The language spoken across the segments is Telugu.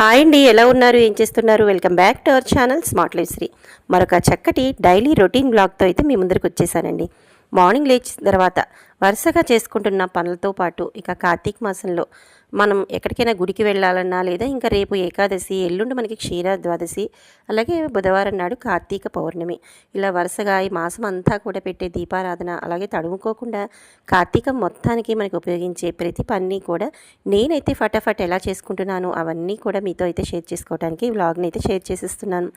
హాయ్ అండి ఎలా ఉన్నారు? ఏం చేస్తున్నారు? Welcome back to our channel smart life Sri. మరొక చక్కటి డైలీ రొటీన్ బ్లాగ్తో అయితే మీ ముందరికి వచ్చేసానండి. మార్నింగ్ లేచిన తర్వాత వరుసగా చేసుకుంటున్న పనులతో పాటు ఇక కార్తీక మాసంలో మనం ఎక్కడికైనా గుడికి వెళ్ళాలన్నా లేదా ఇంకా రేపు ఏకాదశి ఎల్లుండి మనకి క్షీర ద్వాదశి అలాగే బుధవారం నాడు కార్తీక పౌర్ణమి. ఇలా వరుసగా ఈ మాసం అంతా కూడా పెట్టే దీపారాధన అలాగే తడుముకోకుండా కార్తీకం మొత్తానికి మనకి ఉపయోగించే ప్రతి పని కూడా నేనైతే ఫటాఫట్ ఎలా చేసుకుంటున్నాను అవన్నీ కూడా మీతో అయితే షేర్ చేసుకోవడానికి ఈ వ్లాగ్ని అయితే షేర్ చేసిస్తున్నాను.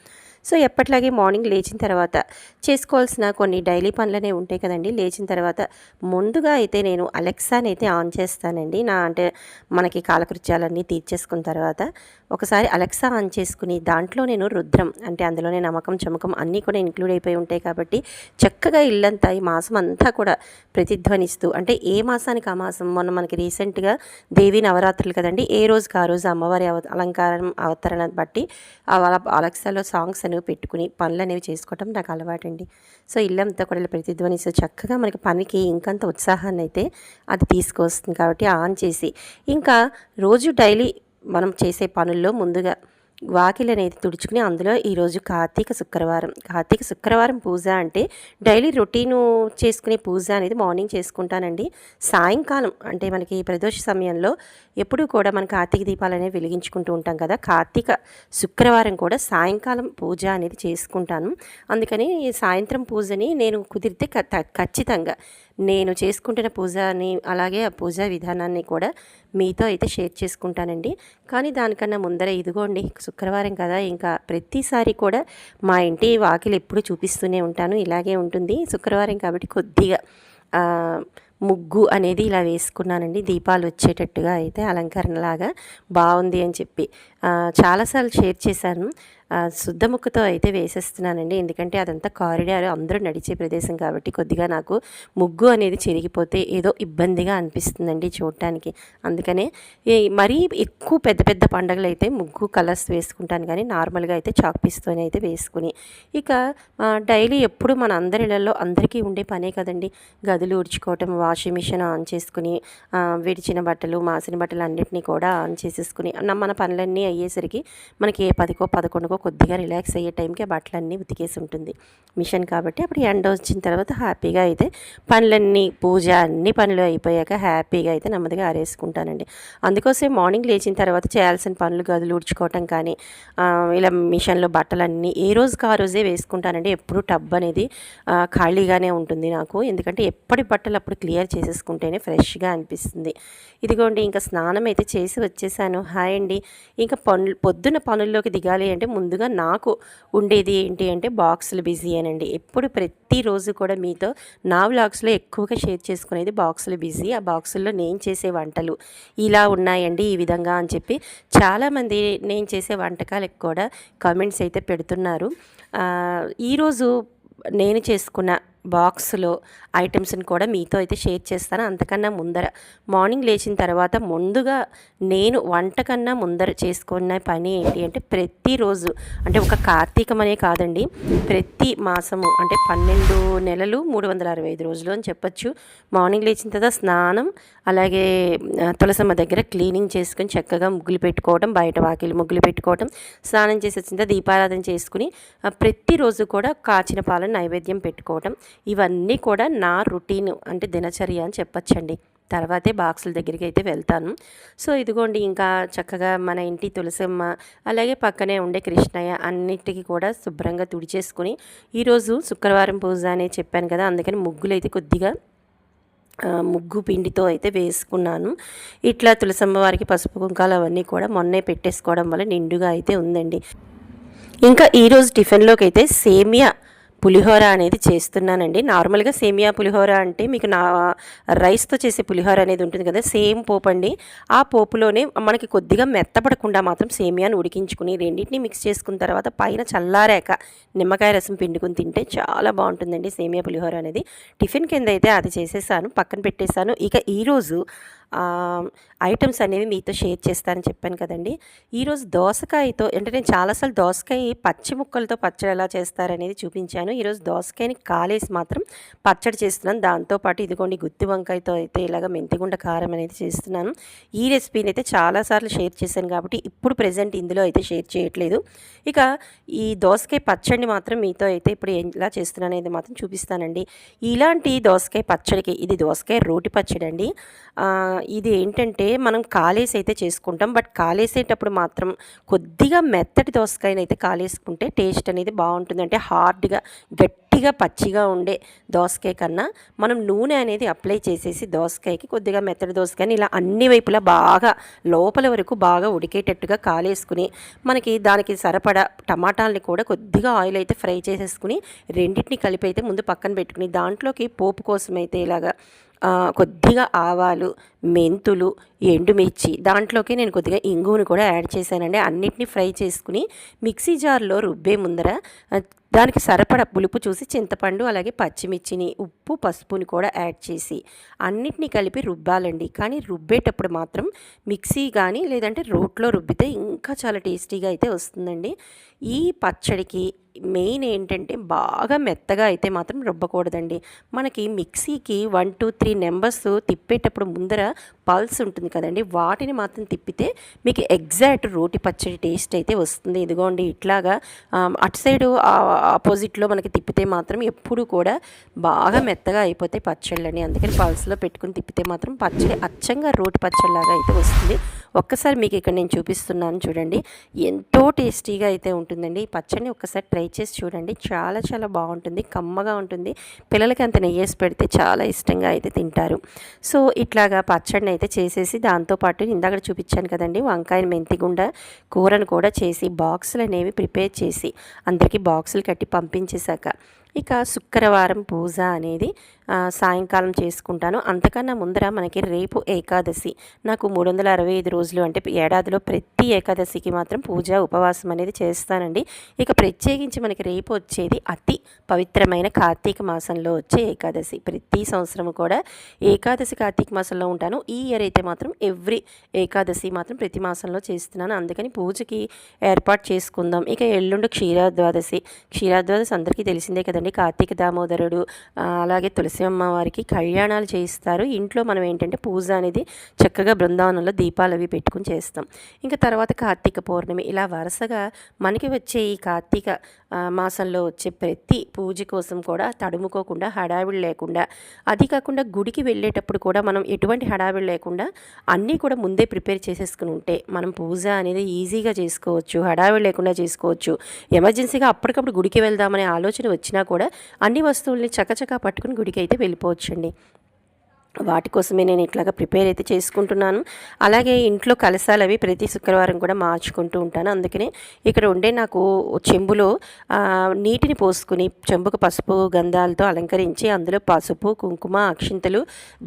సో ఎప్పట్లాగే మార్నింగ్ లేచిన తర్వాత చేసుకోవాల్సిన కొన్ని డైలీ పనులనే ఉంటాయి కదండి. లేచిన తర్వాత ముందుగా అయితే నేను అలెక్సాని అయితే ఆన్ చేస్తానండి. నా అంటే మనకి కాలకృత్యాలన్నీ తీర్చేసుకున్న తర్వాత ఒకసారి అలెక్సా ఆన్ చేసుకుని దాంట్లో నేను రుద్రం అంటే అందులోనే నమ్మకం చమకం అన్నీ కూడా ఇంక్లూడ్ అయిపోయి ఉంటాయి కాబట్టి చక్కగా ఇల్లంతా ఈ మాసం అంతా కూడా ప్రతిధ్వనిస్తూ అంటే ఏ మాసానికి ఆ మాసం? మొన్న మనకి రీసెంట్గా దేవి నవరాత్రులు కదండి. ఏ రోజుకి ఆ రోజు అమ్మవారి అవ అలంకారం అవతరణ బట్టి అలెక్సాలో సాంగ్స్ అనేవి పెట్టుకుని పనులు అనేవి చేసుకోవటం నాకు అలవాటండి. సో ఇల్లంతా కూడా ఇలా ప్రతిధ్వనిస్తూ చక్కగా మనకి పనికి ఇంకంత ఉత్సాహాన్ని అయితే అది తీసుకొస్తుంది కాబట్టి ఆన్ చేసి. ఇంకా రోజు డైలీ మనం చేసే పనుల్లో ముందుగా వాకిలి అనేది తుడుచుకుని అందులో ఈరోజు కార్తీక శుక్రవారం. కార్తీక శుక్రవారం పూజ అంటే డైలీ రొటీను చేసుకునే పూజ అనేది మార్నింగ్ చేసుకుంటానండి. సాయంకాలం అంటే మనకి ప్రదోష సమయంలో ఎప్పుడూ కూడా మన కార్తీక దీపాలు అనేవి వెలిగించుకుంటూ ఉంటాం కదా. కార్తీక శుక్రవారం కూడా సాయంకాలం పూజ అనేది చేసుకుంటాను. అందుకని సాయంత్రం పూజని నేను కుదిరితే క- ఖచ్చితంగా నేను చేసుకుంటున్న పూజని అలాగే ఆ పూజా విధానాన్ని కూడా మీతో అయితే షేర్ చేసుకుంటానండి. కానీ దానికన్నా ముందర ఇదిగోండి శుక్రవారం కదా ఇంకా ప్రతిసారి కూడా మా ఇంటి వాకిలి ఎప్పుడు చూపిస్తూనే ఉంటాను ఇలాగే ఉంటుంది. శుక్రవారం కాబట్టి కొద్దిగా ముగ్గు అనేది ఇలా వేసుకున్నానండి. దీపాలు వచ్చేటట్టుగా అయితే అలంకరణలాగా బాగుంది అని చెప్పి చాలాసార్లు షేర్ చేశాను. శుద్ధముక్కతో అయితే వేసేస్తున్నానండి. ఎందుకంటే అదంతా కారిడార్ అందరూ నడిచే ప్రదేశం కాబట్టి కొద్దిగా నాకు ముగ్గు అనేది చిరిగిపోతే ఏదో ఇబ్బందిగా అనిపిస్తుందండి చూడటానికి. అందుకనే ఈ మరీ ఎక్కువ పెద్ద పెద్ద పండగలు అయితే ముగ్గు కలర్స్ వేసుకుంటాను కానీ నార్మల్గా అయితే చాక్ పీస్తోనే అయితే వేసుకుని. ఇక డైలీ ఎప్పుడు మన అందరిలలో అందరికీ ఉండే పనే కదండి. గదులు ఉడుచుకోవటం వాషింగ్ మిషన్ ఆన్ చేసుకుని విడిచిన బట్టలు మాసిన బట్టలు అన్నిటినీ కూడా ఆన్ చేసేసుకుని మన పనులన్నీ అయ్యేసరికి మనకి ఏ పదికో పదకొండుకో కొద్దిగా రిలాక్స్ అయ్యే టైంకి బట్టలన్నీ ఉతికేసి ఉంటుంది. మిషన్ కాబట్టి అప్పుడు ఎండ వచ్చిన తర్వాత హ్యాపీగా అయితే పనులన్నీ పూజ అన్ని పనులు అయిపోయాక హ్యాపీగా అయితే నెమ్మదిగా ఆరేసుకుంటానండి. అందుకోసం మార్నింగ్ లేచిన తర్వాత చేయాల్సిన పనులు గదులు ఉడుచుకోవటం కానీ ఇలా మిషన్లో బట్టలన్నీ ఏ రోజుకి ఆ రోజే వేసుకుంటానండి. ఎప్పుడు టబ్ అనేది ఖాళీగానే ఉంటుంది నాకు. ఎందుకంటే ఎప్పటి బట్టలు అప్పుడు క్లియర్ చేసేసుకుంటేనే ఫ్రెష్గా అనిపిస్తుంది. ఇదిగోండి ఇంకా స్నానం అయితే చేసి వచ్చేసాను. హాయ్ అండి. ఇంకా పనులు పొద్దున్న పనుల్లోకి దిగాలి అంటే ముందు ముందుగా నాకు ఉండేది ఏంటి అంటే బాక్సులు బిజీ అనండి. ఎప్పుడు ప్రతిరోజు కూడా మీతో నా వ్లాగ్స్లో ఎక్కువగా షేర్ చేసుకునేది బాక్సులు బిజీ. ఆ బాక్సుల్లో నేను చేసే వంటలు ఇలా ఉన్నాయండి ఈ విధంగా అని చెప్పి చాలామంది నేను చేసే వంటకాలకు కూడా కామెంట్స్ అయితే పెడుతున్నారు. ఈరోజు నేను చేసుకున్న బాక్స్లో ఐటమ్స్ని కూడా మీతో అయితే షేర్ చేస్తాను. అంతకన్నా ముందర మార్నింగ్ లేచిన తర్వాత ముందుగా నేను వంటకన్నా ముందర చేసుకున్న పని ఏంటి అంటే ప్రతిరోజు అంటే ఒక కార్తీకం అనే కాదండి. ప్రతి మాసము అంటే పన్నెండు నెలలు మూడు వందల అరవై ఐదు రోజులు అని చెప్పొచ్చు. మార్నింగ్ లేచిన తర్వాత స్నానం అలాగే తులసమ్మ దగ్గర క్లీనింగ్ చేసుకుని చక్కగా ముగ్గులు పెట్టుకోవడం బయట వాకిలి ముగ్గులు పెట్టుకోవడం స్నానం చేసి వచ్చిన తర్వాత దీపారాధన చేసుకుని ప్రతిరోజు కూడా కాచిన పాలను నైవేద్యం పెట్టుకోవడం ఇవన్నీ కూడా నా రొటీన్ అంటే దినచర్య అని చెప్పచ్చండి. తర్వాతే బాక్సుల దగ్గరికి అయితే వెళ్తాను. సో ఇదిగోండి ఇంకా చక్కగా మన ఇంటి తులసమ్మ అలాగే పక్కనే ఉండే కృష్ణయ్య అన్నిటికీ కూడా శుభ్రంగా తుడిచేసుకుని ఈరోజు శుక్రవారం పూజ అనే చెప్పాను కదా అందుకని ముగ్గులు అయితే కొద్దిగా ముగ్గు పిండితో అయితే వేసుకున్నాను. ఇట్లా తులసమ్మ వారికి పసుపు కుంకాలు అవన్నీ కూడా మొన్నే పెట్టేసుకోవడం వల్ల నిండుగా అయితే ఉందండి. ఇంకా ఈరోజు టిఫిన్లోకి అయితే సేమియా పులిహోర అనేది చేస్తున్నానండి. నార్మల్గా సేమియా పులిహోర అంటే మీకు నా రైస్తో చేసే పులిహోర అనేది ఉంటుంది కదా సేమ్ పోపు అండి. ఆ పోపులోనే మనకి కొద్దిగా మెత్తపడకుండా మాత్రం సేమియాను ఉడికించుకుని రెండింటిని మిక్స్ చేసుకున్న తర్వాత పైన చల్లారాక నిమ్మకాయ రసం పిండుకుని తింటే చాలా బాగుంటుందండి సేమియా పులిహోర అనేది. టిఫిన్ కింద అయితే అది చేసేసాను పక్కన పెట్టేశాను. ఇక ఈరోజు ఐటమ్స్ అనేవి మీతో షేర్ చేస్తానని చెప్పాను కదండి. ఈరోజు దోసకాయతో అంటే నేను చాలాసార్లు దోసకాయ పచ్చి ముక్కలతో పచ్చడి ఎలా చేస్తారనేది చూపించాను. ఈరోజు దోసకాయని కాలేసి మాత్రం పచ్చడి చేస్తున్నాను. దాంతోపాటు ఇదిగోండి గుత్తి వంకాయతో అయితే ఇలాగ మెంతిగుండ కారం అనేది చేస్తున్నాను. ఈ రెసిపీని అయితే చాలాసార్లు షేర్ చేశాను కాబట్టి ఇప్పుడు ప్రజెంట్ ఇందులో అయితే షేర్ చేయట్లేదు. ఇక ఈ దోసకాయ పచ్చడిని మాత్రం మీతో అయితే ఇప్పుడు ఎలా చేస్తున్నాను అనేది మాత్రం చూపిస్తానండి. ఇలాంటి దోసకాయ పచ్చడికి ఇది దోసకాయ రోటి పచ్చడి అండి ఇది ఏంటంటే మనం కాలేసి అయితే చేసుకుంటాం. బట్ కాలేసేటప్పుడు మాత్రం కొద్దిగా మెత్తటి దోసకాయనైతే కాలేసుకుంటే టేస్ట్ అనేది బాగుంటుంది. అంటే హార్డ్గా గట్టి గట్టిగా పచ్చిగా ఉండే దోసకాయ కన్నా మనం నూనె అనేది అప్లై చేసేసి దోసకాయకి కొద్దిగా మెత్తడి దోసకాయని ఇలా అన్ని వైపులా బాగా లోపల వరకు బాగా ఉడికేటట్టుగా కాలేసుకుని మనకి దానికి సరిపడా టమాటాలని కూడా కొద్దిగా ఆయిల్ అయితే ఫ్రై చేసేసుకుని రెండింటిని కలిపి అయితే ముందు పక్కన పెట్టుకుని దాంట్లోకి పోపు కోసం అయితే ఇలాగా కొద్దిగా ఆవాలు మెంతులు ఎండుమిర్చి దాంట్లోకి నేను కొద్దిగా ఇంగువును కూడా యాడ్ చేశానండి. అన్నిటిని ఫ్రై చేసుకుని మిక్సీ జార్లో రుబ్బే ముందర దానికి సరిపడ పులుపు చూసి చింతపండు అలాగే పచ్చిమిర్చిని ఉప్పు పసుపుని కూడా యాడ్ చేసి అన్నిటినీ కలిపి రుబ్బాలండి. కానీ రుబ్బేటప్పుడు మాత్రం మిక్సీ కానీ లేదంటే రోట్లో రుబ్బితే ఇంకా చాలా టేస్టీగా అయితే వస్తుందండి. ఈ పచ్చడికి మెయిన్ ఏంటంటే బాగా మెత్తగా అయితే మాత్రం రుబ్బకూడదండి. మనకి మిక్సీకి వన్ టూ త్రీ నెంబర్స్ తిప్పేటప్పుడు ముందర పల్స్ ఉంటుంది కదండి. వాటిని మాత్రం తిప్పితే మీకు ఎగ్జాక్ట్ రోటి పచ్చడి టేస్ట్ అయితే వస్తుంది. ఇదిగోండి ఇట్లాగా అటు సైడు ఆపోజిట్లో మనకి తిప్పితే మాత్రం ఎప్పుడు కూడా బాగా మెత్తగా అయిపోతాయి పచ్చళ్ళని. అందుకని పల్స్లో పెట్టుకుని తిప్పితే మాత్రం పచ్చడి అచ్చంగా రోటి పచ్చడిలాగా అయితే వస్తుంది. ఒక్కసారి మీకు ఇక్కడ నేను చూపిస్తున్నాను చూడండి. ఎంతో టేస్టీగా అయితే ఉంటుందండి. ఈ పచ్చడిని ఒక్కసారి ట్రై చేసి చూడండి. చాలా చాలా బాగుంటుంది. కమ్మగా ఉంటుంది. పిల్లలకి అంత నెయ్యేసి పెడితే చాలా ఇష్టంగా అయితే తింటారు. సో ఇట్లాగా పచ్చడిని అయితే చేసేసి దాంతోపాటు ఇందాక చూపించాను కదండి. వంకాయ మెంతిగుండ కూరను కూడా చేసి బాక్సులు అనేవి ప్రిపేర్ చేసి అందరికీ బాక్సులు కట్టి పంపించేశాక ఇక శుక్రవారం పూజ అనేది సాయంకాలం చేసుకుంటాను. అంతకన్నా ముందర మనకి రేపు ఏకాదశి. నాకు మూడు వందల అరవై ఐదు రోజులు అంటే ఏడాదిలో ప్రతి ఏకాదశికి మాత్రం పూజ ఉపవాసం అనేది చేస్తానండి. ఇక ప్రత్యేకించి మనకి రేపు వచ్చేది అతి పవిత్రమైన కార్తీక మాసంలో వచ్చే ఏకాదశి. ప్రతి సంవత్సరం కూడా ఏకాదశి కార్తీక మాసంలో ఉంటాను. ఈ ఇయర్ అయితే మాత్రం ఎవ్రీ ఏకాదశి మాత్రం ప్రతి మాసంలో చేస్తున్నాను. అందుకని పూజకి ఏర్పాటు చేసుకుందాం. ఇక ఎల్లుండి క్షీరాద్వాదశి. క్షీరాద్వాదశి అందరికీ తెలిసిందే కదండి. కార్తీక దామోదరుడు అలాగే తులసి అమ్మవారికి కళ్యాణాలు చేయిస్తారు. ఇంట్లో మనం ఏంటంటే పూజ అనేది చక్కగా బృందావనంలో దీపాలు అవి పెట్టుకుని చేస్తాం. ఇంకా తర్వాత కార్తీక పౌర్ణమి. ఇలా వరుసగా మనకి వచ్చే ఈ కార్తీక మాసంలో వచ్చే ప్రతి పూజ కోసం కూడా తడుముకోకుండా హడావిడి లేకుండా అది కాకుండా గుడికి వెళ్ళేటప్పుడు కూడా మనం ఎటువంటి హడావిడి లేకుండా అన్నీ కూడా ముందే ప్రిపేర్ చేసేసుకుని ఉంటే మనం పూజ అనేది ఈజీగా చేసుకోవచ్చు హడావిడి లేకుండా చేసుకోవచ్చు. ఎమర్జెన్సీగా అప్పటికప్పుడు గుడికి వెళ్దామనే ఆలోచన వచ్చినా కూడా అన్ని వస్తువుల్ని చకచకా పట్టుకుని గుడికి అయితే వెళ్ళిపోవచ్చండి. వాటి కోసమే నేను ఇట్లాగా ప్రిపేర్ అయితే చేసుకుంటున్నాను. అలాగే ఇంట్లో కలసాలు అవి ప్రతి శుక్రవారం కూడా మార్చుకుంటూ ఉంటాను. అందుకనే ఇక్కడ ఉండే నాకు చెంబులో నీటిని పోసుకుని చెంబుకు పసుపు గంధాలతో అలంకరించి అందులో పసుపు కుంకుమ అక్షింతలు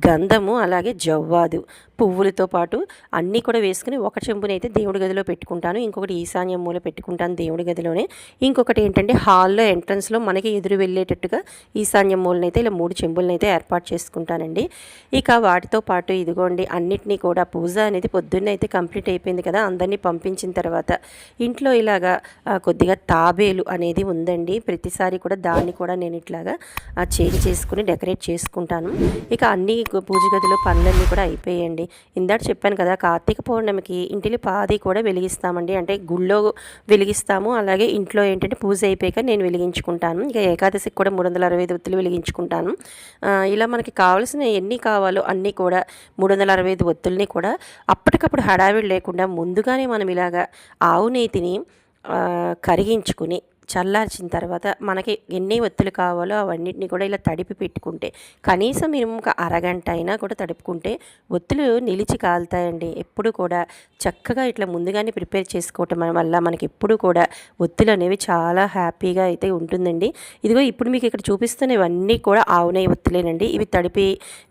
గంధము అలాగే జవ్వాదు పువ్వులతో పాటు అన్నీ కూడా వేసుకుని ఒక చెంబుని అయితే దేవుడి గదిలో పెట్టుకుంటాను. ఇంకొకటి ఈశాన్యం మూల పెట్టుకుంటాను దేవుడి గదిలోనే. ఇంకొకటి ఏంటంటే హాల్లో ఎంట్రన్స్లో మనకి ఎదురు వెళ్ళేటట్టుగా ఈశాన్యం మూలనైతే ఇలా మూడు చెంబులనైతే ఏర్పాటు చేసుకుంటానండి. ఇక వాటితో పాటు ఇదిగోండి అన్నిటినీ కూడా పూజ అనేది పొద్దున్నే అయితే కంప్లీట్ అయిపోయింది కదా అందరినీ పంపించిన తర్వాత ఇంట్లో ఇలాగా కొద్దిగా తాబేలు అనేది ఉందండి. ప్రతిసారి కూడా దాన్ని కూడా నేను ఇట్లాగా చేంజ్ చేసుకుని డెకరేట్ చేసుకుంటాను. ఇక అన్ని పూజ గదిలో పనులన్నీ కూడా అయిపోయాయండి. ఇందాక చెప్పాను కదా కార్తీక పౌర్ణమికి ఇంటిని పాది కూడా వెలిగిస్తామండి. అంటే గుళ్ళో వెలిగిస్తాము అలాగే ఇంట్లో ఏంటంటే పూజ అయిపోయాక నేను వెలిగించుకుంటాను. ఇక ఏకాదశికి కూడా మూడు వందల అరవై ఐదు ఒత్తులు వెలిగించుకుంటాను. ఇలా మనకి కావాల్సిన ఎన్ని కావాలో అన్నీ కూడా మూడు వందల అరవై ఐదు ఒత్తుల్ని కూడా అప్పటికప్పుడు హడావిడి లేకుండా ముందుగానే మనం ఇలాగా ఆవు నేతిని కరిగించుకుని చల్లార్చిన తర్వాత మనకి ఎన్ని ఒత్తులు కావాలో అవన్నిటిని కూడా ఇలా తడిపి పెట్టుకుంటే కనీసం మినిమం ఒక అరగంట అయినా కూడా తడుపుకుంటే ఒత్తులు నిలిచి కాలుతాయండి. ఎప్పుడు కూడా చక్కగా ఇట్లా ముందుగానే ప్రిపేర్ చేసుకోవటం వల్ల మనకి ఎప్పుడు కూడా ఒత్తులు అనేవి చాలా హ్యాపీగా అయితే ఉంటుందండి. ఇదిగో ఇప్పుడు మీకు ఇక్కడ చూపిస్తున్నవన్నీ కూడా ఆవునే ఒత్తులేనండి. ఇవి తడిపి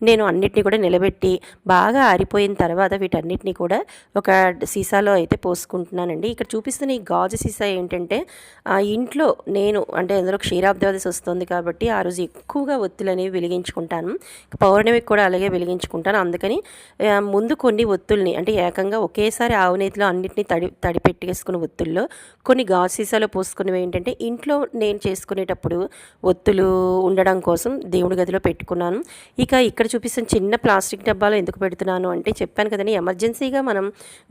నేను అన్నిటిని కూడా నిలబెట్టి బాగా ఆరిపోయిన తర్వాత వీటన్నిటిని కూడా ఒక సీసాలో అయితే పోసుకుంటున్నానండి. ఇక్కడ చూపిస్తున్న ఈ గాజు సీసా ఏంటంటే ఇంట్లో నేను అంటే అందులో క్షీరాబ్దాదశి వస్తుంది కాబట్టి ఆ రోజు ఎక్కువగా ఒత్తులు అనేవి వెలిగించుకుంటాను. పౌర్ణమికి కూడా అలాగే వెలిగించుకుంటాను. అందుకని ముందు కొన్ని ఒత్తుల్ని అంటే ఏకంగా ఒకేసారి ఆవు నేతిలో తడి తడి పెట్టేసుకున్న ఒత్తుల్లో కొన్ని గాసీసాలో సీసాలో పోసుకునేవి ఏంటంటే ఇంట్లో నేను చేసుకునేటప్పుడు ఒత్తులు ఉండడం కోసం దేవుడి గదిలో పెట్టుకున్నాను. ఇక ఇక్కడ చూపిస్తున్న చిన్న ప్లాస్టిక్ డబ్బాలో ఎందుకు పెడుతున్నాను అంటే చెప్పాను కదండి ఎమర్జెన్సీగా మనం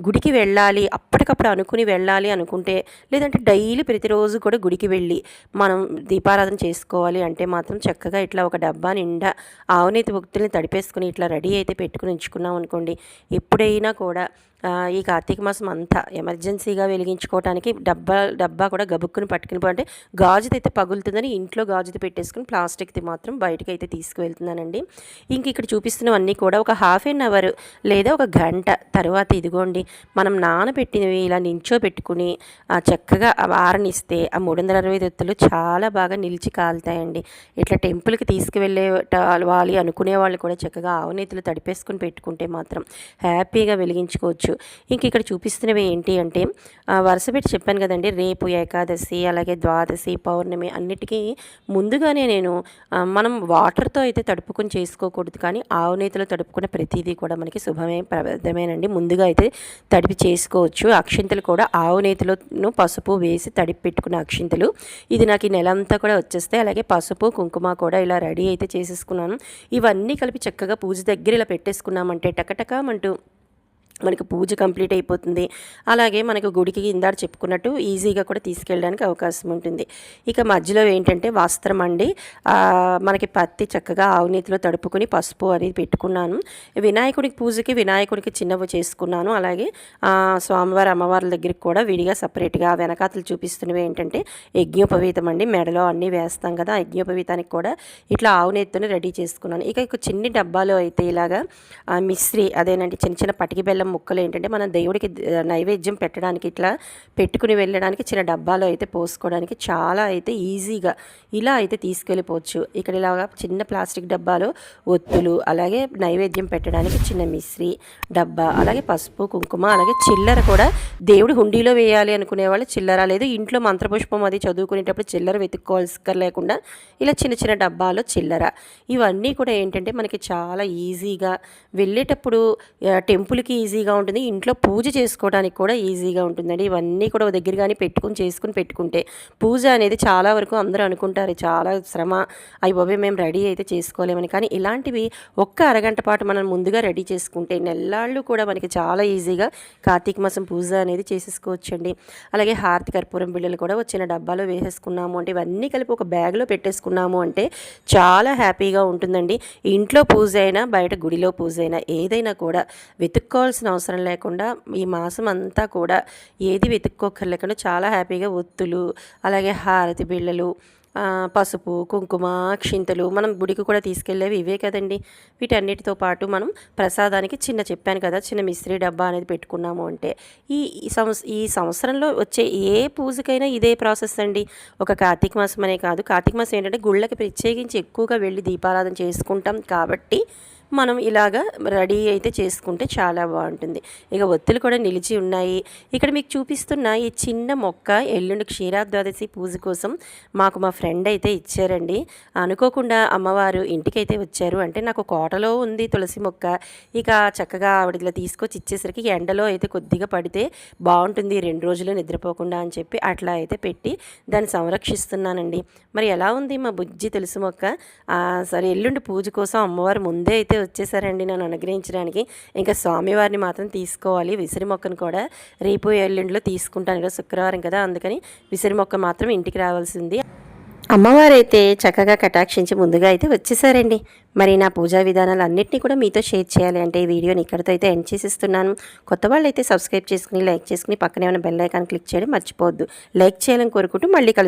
గుడికి వెళ్ళాలి అప్పటికప్పుడు అనుకుని వెళ్ళాలి అనుకుంటే లేదంటే డైలీ ప్రతిరోజు కూడా గుడికి వెళ్ళి మనం దీపారాధన చేసుకోవాలి అంటే మాత్రం చక్కగా ఇట్లా ఒక డబ్బా నిండా ఆవునేతి భక్తుల్ని తడిపేసుకుని ఇట్లా రెడీ అయితే పెట్టుకుని ఉంచుకున్నాం అనుకోండి. ఎప్పుడైనా కూడా ఈ కార్తీక మాసం అంతా ఎమర్జెన్సీగా వెలిగించుకోవడానికి డబ్బా డబ్బా కూడా గబుక్కుని పట్టుకుని పో- అంటే గాజుది అయితే పగులుతుందని ఇంట్లో గాజుది పెట్టేసుకుని ప్లాస్టిక్ది మాత్రం బయటకు అయితే తీసుకువెళ్తున్నానండి. ఇంక ఇక్కడ చూపిస్తున్నవన్నీ కూడా ఒక హాఫ్ అన్ అవర్ లేదా ఒక గంట తర్వాత ఇదిగోండి మనం నానబెట్టినవి ఇలా నించో పెట్టుకుని ఆ, చక్కగా ఆరనిస్తే ఆ మూడు వందల అరవై దొత్తులు చాలా బాగా నిలిచి కాలుతాయండి. ఇట్లా టెంపుల్కి తీసుకువెళ్ళే వాలి అనుకునే వాళ్ళు కూడా చక్కగా ఆవునేతులు తడిపేసుకుని పెట్టుకుంటే మాత్రం హ్యాపీగా వెలిగించుకోవచ్చు. ఇంక ఇక్కడ చూపిస్తున్నవి ఏంటి అంటే వరుస పెట్టి చెప్పాను కదండి రేపు ఏకాదశి అలాగే ద్వాదశి పౌర్ణమి అన్నిటికీ ముందుగానే నేను మనం వాటర్తో అయితే తడుపుకొని చేసుకోకూడదు. కానీ ఆవు నేతిలో తడుపుకున్న ప్రతిదీ కూడా మనకి శుభమే ప్రదమేనండి ముందుగా అయితే తడిపి చేసుకోవచ్చు. అక్షింతలు కూడా ఆవు నేతిలోను పసుపు వేసి తడిపి పెట్టుకున్న అక్షింతలు. ఇది నాకు ఈ నెల అంతా కూడా వచ్చేస్తాయి. అలాగే పసుపు కుంకుమ కూడా ఇలా రెడీ అయితే చేసేసుకున్నాను. ఇవన్నీ కలిపి చక్కగా పూజ దగ్గర ఇలా పెట్టేసుకున్నామంటే టకటకమంటూ మనకి పూజ కంప్లీట్ అయిపోతుంది. అలాగే మనకు గుడికి ఇందాక చెప్పుకున్నట్టు ఈజీగా కూడా తీసుకెళ్ళడానికి అవకాశం ఉంటుంది. ఇక మధ్యలో ఏంటంటే వస్త్రం అండి. మనకి పత్తి చక్కగా ఆవునీతిలో తడుపుకుని పసుపు అనేది పెట్టుకున్నాను. వినాయకుడికి పూజకి వినాయకుడికి చిన్నవి చేసుకున్నాను. అలాగే స్వామివారి అమ్మవార్ల దగ్గరికి కూడా విడిగా సపరేట్గా వెనకాతలు చూపిస్తున్నవి ఏంటంటే యజ్ఞోపవీతం అండి. మెడలో అన్నీ వేస్తాం కదా ఆ యజ్ఞోపవీతానికి కూడా ఇట్లా ఆవునేతితోనే రెడీ చేసుకున్నాను. ఇక చిన్ని డబ్బాలో అయితే ఇలాగా ఆ, మిశ్రీ అదేనండి చిన్న చిన్న పటికి బెల్లం ముక్కలు ఏంటంటే మనం దేవుడికి నైవేద్యం పెట్టడానికి ఇట్లా పెట్టుకుని వెళ్ళడానికి చిన్న డబ్బాలో అయితే పోసుకోవడానికి చాలా అయితే ఈజీగా ఇలా అయితే తీసుకెళ్ళిపోవచ్చు. ఇక్కడ ఇలాగా చిన్న ప్లాస్టిక్ డబ్బాలో ఒత్తులు అలాగే నైవేద్యం పెట్టడానికి చిన్న మిశ్రీ డబ్బా అలాగే పసుపు కుంకుమ అలాగే చిల్లర కూడా దేవుడి హుండీలో వేయాలి అనుకునే వాళ్ళు చిల్లర లేదు. ఇంట్లో మంత్రపుష్పం అది చదువుకునేటప్పుడు చిల్లర వెతుక్కోవాల్సి లేకుండా ఇలా చిన్న చిన్న డబ్బాలో చిల్లర. ఇవన్నీ కూడా ఏంటంటే మనకి చాలా ఈజీగా వెళ్ళేటప్పుడు టెంపుల్కి ఈజీ ఈజీగా ఉంటుంది. ఇంట్లో పూజ చేసుకోవడానికి కూడా ఈజీగా ఉంటుందండి. ఇవన్నీ కూడా దగ్గరగానే దగ్గర కానీ పెట్టుకుని చేసుకుని పెట్టుకుంటే పూజ అనేది చాలా వరకు అందరూ అనుకుంటారు. చాలా శ్రమ. అయ్యి బాబే మేము రెడీ అయితే చేసుకోలేమని. కానీ ఇలాంటివి ఒక్క అరగంట పాటు మనం ముందుగా రెడీ చేసుకుంటే నెల్లాళ్ళు కూడా మనకి చాలా ఈజీగా కార్తీక మాసం పూజ అనేది చేసేసుకోవచ్చండి. అలాగే హారతి కర్పూరం బిళ్ళలు కూడా వచ్చిన డబ్బాలో వేసేసుకున్నాము అంటే ఇవన్నీ కలిపి ఒక బ్యాగ్లో పెట్టేసుకున్నాము అంటే చాలా హ్యాపీగా ఉంటుందండి. ఇంట్లో పూజ అయినా బయట గుడిలో పూజ అయినా ఏదైనా కూడా వెతుక్కోవాల్సిన అవసరం లేకుండా ఈ మాసం అంతా కూడా ఏది వెతుక్కోకర్లేకుండా చాలా హ్యాపీగా ఒత్తులు అలాగే హారతి బిళ్ళలు పసుపు కుంకుమ క్షింతలు మనం గుడికి కూడా తీసుకెళ్ళేవి ఇవే కదండి. వీటన్నిటితో పాటు మనం ప్రసాదానికి చిన్న చెప్పాను కదా చిన్న మిస్త్రీ డబ్బా అనేది పెట్టుకున్నాము అంటే ఈ ఈ సంవత్స ఈ సంవత్సరంలో వచ్చే ఏ పూజకైనా ఇదే ప్రాసెస్ అండి. ఒక కార్తీక మాసం అనే కాదు కార్తీక మాసం ఏంటంటే గుళ్ళకి ప్రత్యేకించి ఎక్కువగా వెళ్ళి దీపారాధన చేసుకుంటాం కాబట్టి మనం ఇలాగా రెడీ అయితే చేసుకుంటే చాలా బాగుంటుంది. ఇక ఒత్తులు కూడా నిలిచి ఉన్నాయి. ఇక్కడ మీకు చూపిస్తున్న ఈ చిన్న మొక్క ఎల్లుండి క్షీరాద్వాదశి పూజ కోసం మాకు మా ఫ్రెండ్ అయితే ఇచ్చారండి. అనుకోకుండా అమ్మవారు ఇంటికైతే వచ్చారు. అంటే నాకు కోటలో ఉంది తులసి మొక్క. ఇక చక్కగా ఆవిడ ఇలా తీసుకొచ్చి ఇచ్చేసరికి ఎండలో అయితే కొద్దిగా పడితే బాగుంటుంది. రెండు రోజులు నిద్రపోకుండా అని చెప్పి అట్లా అయితే పెట్టి దాన్ని సంరక్షిస్తున్నానండి. మరి ఎలా ఉంది మా బుజ్జి తులసి మొక్క? సరే ఎల్లుండి పూజ కోసం అమ్మవారు ముందే అయితే వచ్చేసారండి నన్ను అనుగ్రహించడానికి. ఇంకా స్వామివారిని మాత్రం తీసుకోవాలి. విసిరి మొక్కను కూడా రేపు ఎల్లుండిలో తీసుకుంటాను ఈరోజు శుక్రవారం కదా అందుకని విసిరి మొక్క మాత్రం ఇంటికి రావాల్సింది. అమ్మవారైతే చక్కగా కటాక్షించి ముందుగా అయితే వచ్చేసారండి. మరి నా పూజా విధానాలు అన్నింటినీ కూడా మీతో షేర్ చేయాలి. అంటే ఈ వీడియోని ఇక్కడితో అయితే ఎండ్ చేసిస్తున్నాను. కొత్త వాళ్ళు అయితే సబ్స్క్రైబ్ చేసుకుని లైక్ చేసుకుని పక్కనే ఉన్న బెల్ ఐకాన్ క్లిక్ చేయడం మర్చిపోవద్దు. లైక్ చేయాలని కోరుకుంటూ మళ్ళీ